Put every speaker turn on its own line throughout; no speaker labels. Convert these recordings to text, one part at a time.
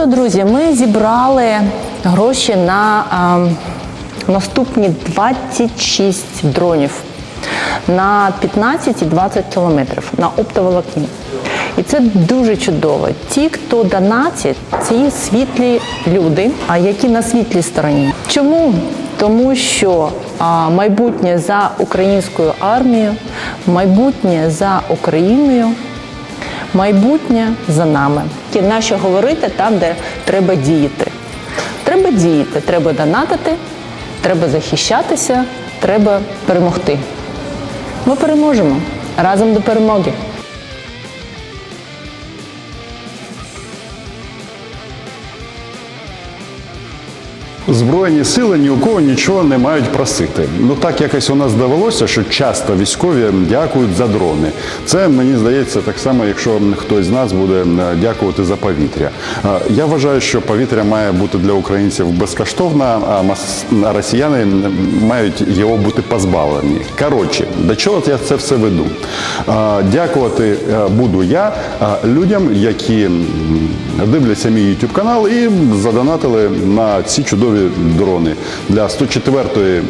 що, друзі, ми зібрали гроші на а, наступні 26 дронів на 15 і 20 кілометрів на оптоволокні. І це дуже чудово. Ті, хто донатять, ці світлі люди, а які на світлій стороні. Чому? Тому що а, майбутнє за українською армією, майбутнє за Україною майбутнє за нами. І нащо говорити там, де треба діяти. Треба діяти, треба донатити, треба захищатися, треба перемогти. Ми переможемо разом до перемоги.
Збройні сили ні у кого нічого не мають просити. Ну так якось у нас довелося, що часто військові дякують за дрони. Це мені здається так само, якщо хтось з нас буде е, дякувати за повітря. Е, Я вважаю, що повітря має бути для українців безкоштовно, а росіяни мають його бути позбавлені. Коротше, до чого я це все веду? Е, Дякувати буду я людям, які дивляться мій YouTube канал і задонатили на ці чудові дрони для 104-ї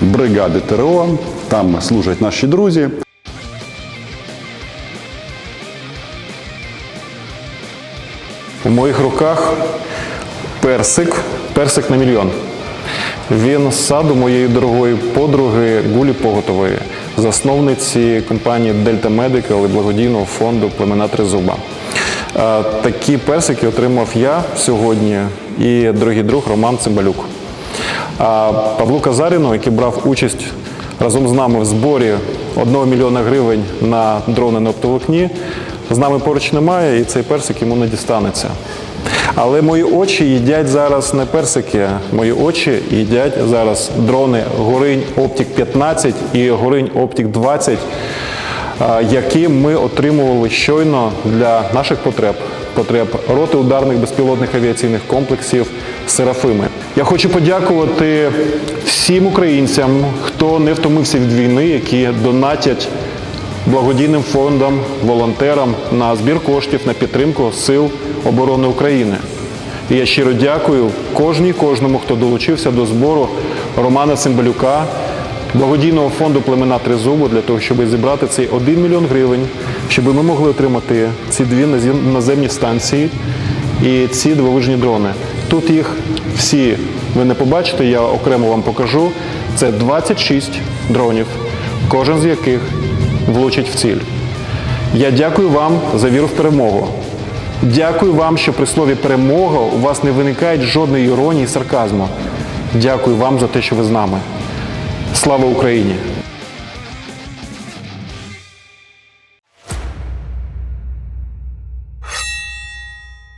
бригади ТРО. Там служать наші друзі.
У моїх руках персик, персик на мільйон. Він з саду моєї дорогої подруги Гулі Поготової, засновниці компанії Дельта Медикал і благодійного фонду Племена Тризуба. Е, Такі персики отримав я сьогодні і дорогий друг Роман Цимбалюк. А Павлу Казаріну, який брав участь разом з нами в зборі 1 мільйона гривень на дрони на оптоволокні, з нами поруч немає, і цей персик йому не дістанеться. Але мої очі їдять зараз не персики, мої очі їдять зараз дрони Горинь Оптік 15 і Горинь Оптік 20, а, які ми отримували щойно для наших потреб, потреб роти ударних безпілотних авіаційних комплексів Серафими. Я хочу подякувати всім українцям, хто не втомився від війни, які донатять благодійним фондам, волонтерам на збір коштів на підтримку Сил оборони України. І я щиро дякую кожній, кожному, хто долучився до збору Романа Цимбалюка, благодійного фонду племена Тризубу для того, щоб зібрати цей 1 мільйон гривень, щоб ми могли отримати ці дві наземні станції і ці дивовижні дрони. Тут їх всі ви не побачите, я окремо вам покажу. Це 26 дронів, кожен з яких влучить в ціль. Я дякую вам за віру в перемогу. Дякую вам, що при слові перемога у вас не виникає жодної іронії і сарказму. Дякую вам за те, що ви з нами. Слава Україні!